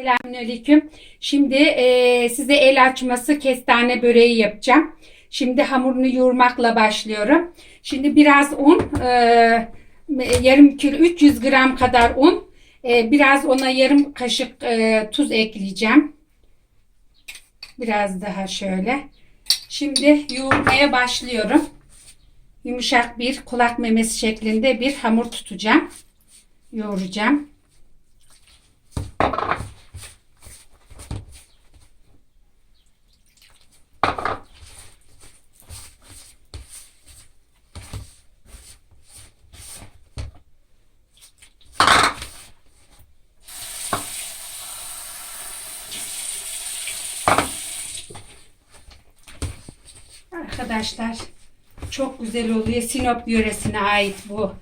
Selamünaleyküm. Şimdi e, size el açması kestane böreği yapacağım. Şimdi hamurunu yoğurmakla başlıyorum. Şimdi biraz un, e, yarım kilo 300 gram kadar un, e, biraz ona yarım kaşık e, tuz ekleyeceğim. Biraz daha şöyle. Şimdi yoğurmaya başlıyorum. Yumuşak bir kulak memesi şeklinde bir hamur tutacağım. Yoğuracağım. Arkadaşlar çok güzel oluyor. Sinop yöresine ait bu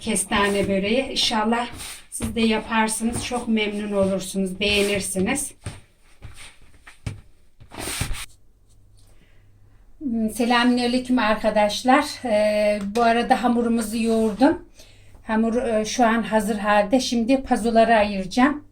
kestane böreği. İnşallah siz de yaparsınız. Çok memnun olursunuz. Beğenirsiniz. Hmm, Selamünaleyküm arkadaşlar. Ee, bu arada hamurumuzu yoğurdum. Hamur e, şu an hazır halde. Şimdi pazuları ayıracağım.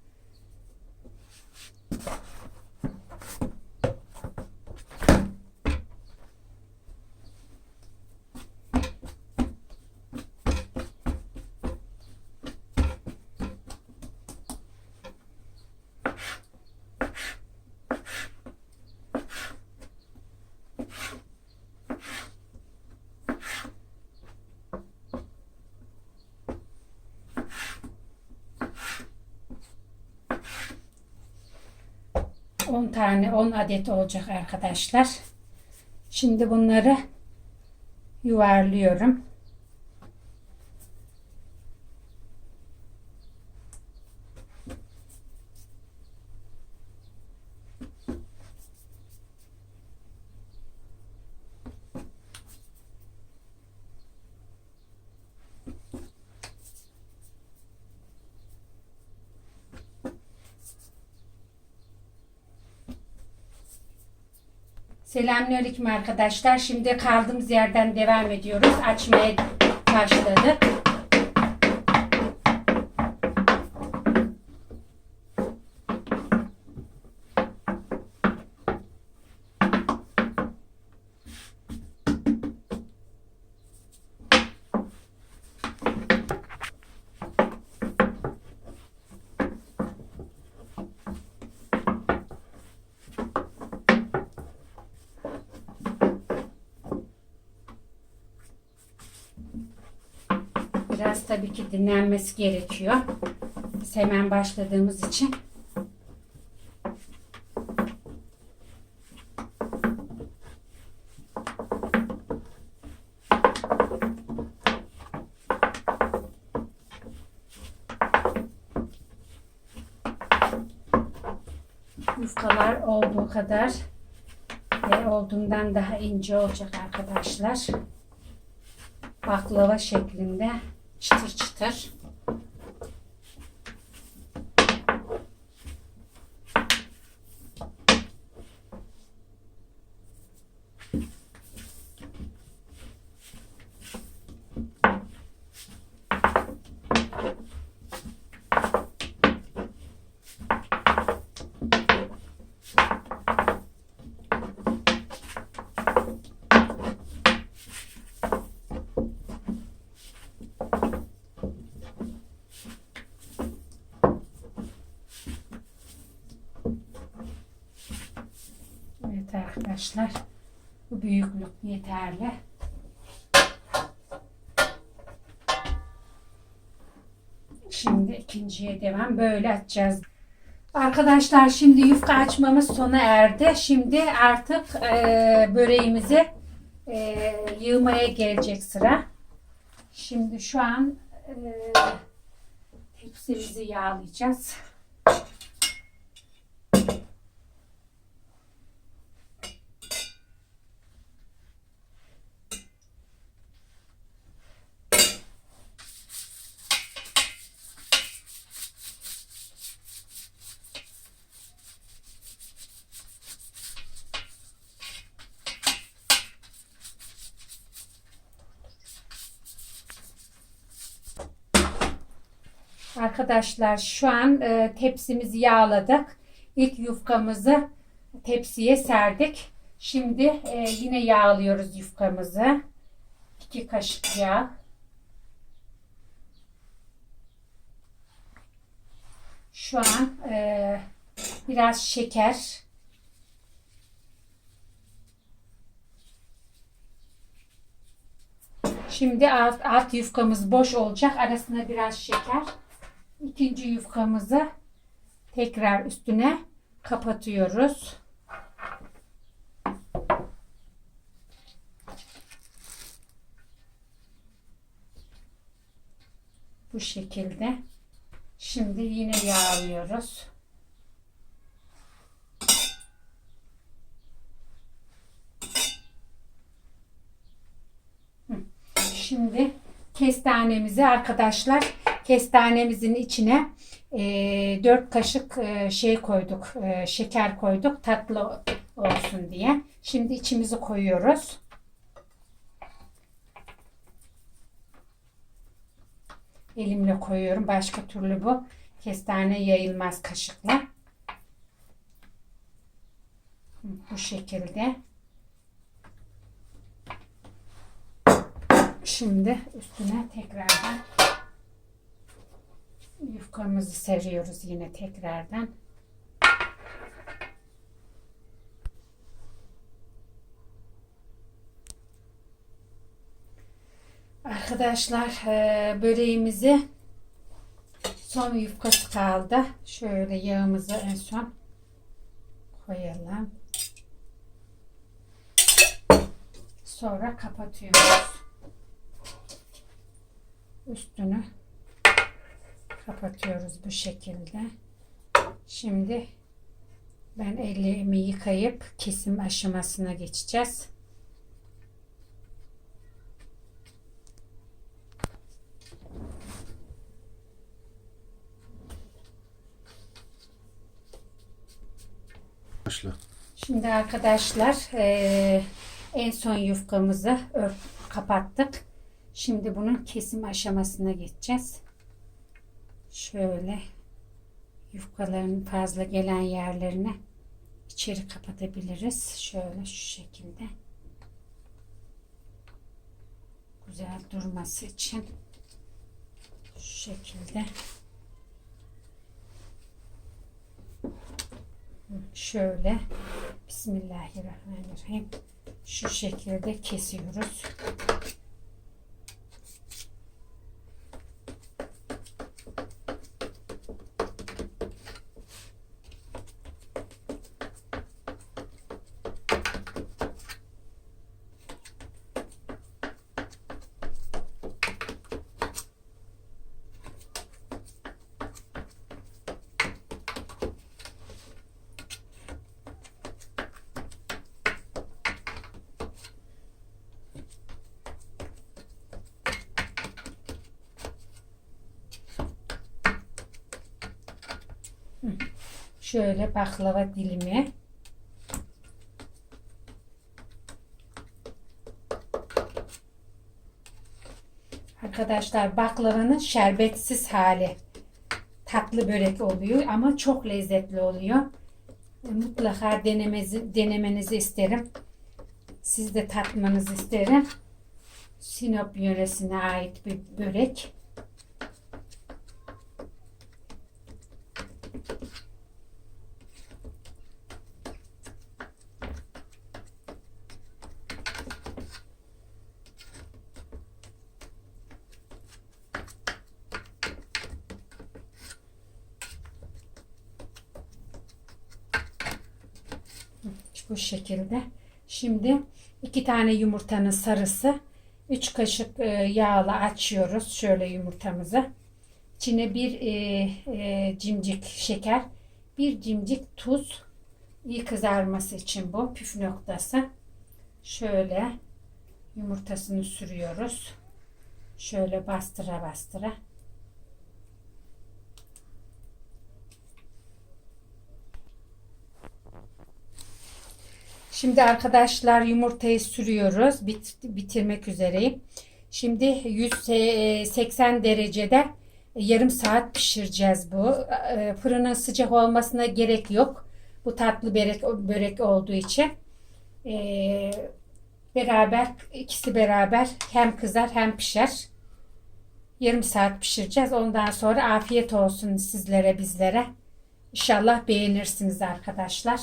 On tane 10 adet olacak arkadaşlar. Şimdi bunları yuvarlıyorum. Selamünaleyküm arkadaşlar. Şimdi kaldığımız yerden devam ediyoruz. Açmaya başladık. Biraz tabii ki dinlenmesi gerekiyor. Biz hemen başladığımız için. Yufkalar olduğu kadar ve olduğundan daha ince olacak arkadaşlar baklava şeklinde çıtır çıtır. Arkadaşlar. Bu büyüklük yeterli. Şimdi ikinciye devam. Böyle açacağız. Arkadaşlar şimdi yufka açmamız sona erdi. Şimdi artık e, böreğimizi e, yığmaya gelecek sıra. Şimdi şu an e, tepsimizi yağlayacağız. Arkadaşlar şu an e, tepsimizi yağladık. İlk yufkamızı tepsiye serdik. Şimdi e, yine yağlıyoruz yufkamızı. 2 kaşık yağ. Şu an e, biraz şeker. Şimdi alt, alt yufkamız boş olacak. Arasına biraz şeker. İkinci yufkamızı tekrar üstüne kapatıyoruz. Bu şekilde. Şimdi yine yağlıyoruz. Şimdi kestanemizi arkadaşlar kestanemizin içine e, 4 kaşık e, şey koyduk e, şeker koyduk tatlı olsun diye. Şimdi içimizi koyuyoruz. Elimle koyuyorum. Başka türlü bu kestane yayılmaz kaşıkla. Bu şekilde. Şimdi üstüne tekrardan yufkamızı seriyoruz yine tekrardan. Arkadaşlar e, böreğimizi son yufkası kaldı. Şöyle yağımızı en son koyalım. Sonra kapatıyoruz. Üstünü kapatıyoruz bu şekilde. Şimdi ben ellerimi yıkayıp kesim aşamasına geçeceğiz. Başla. Şimdi arkadaşlar eee, en son yufkamızı ört, kapattık. Şimdi bunun kesim aşamasına geçeceğiz. Şöyle yufkaların fazla gelen yerlerine içeri kapatabiliriz. Şöyle şu şekilde. Güzel durması için şu şekilde. Şöyle Bismillahirrahmanirrahim. Şu şekilde kesiyoruz. Şöyle baklava dilimi. Arkadaşlar baklavanın şerbetsiz hali tatlı börek oluyor ama çok lezzetli oluyor. E, Mutlaka denemenizi, denemenizi isterim. Siz de tatmanızı isterim. Sinop yöresine ait bir börek. Bu şekilde. Şimdi iki tane yumurtanın sarısı. Üç kaşık e, yağla açıyoruz. Şöyle yumurtamızı. İçine bir e, e, cimcik şeker. Bir cimcik tuz. İyi kızarması için bu. Püf noktası. Şöyle yumurtasını sürüyoruz. Şöyle bastıra bastıra. Şimdi arkadaşlar yumurtayı sürüyoruz. Bit, bitirmek üzereyim. Şimdi 180 derecede yarım saat pişireceğiz bu. E, fırının sıcak olmasına gerek yok. Bu tatlı börek, börek olduğu için. E, beraber ikisi beraber hem kızar hem pişer. Yarım saat pişireceğiz. Ondan sonra afiyet olsun sizlere bizlere. İnşallah beğenirsiniz arkadaşlar.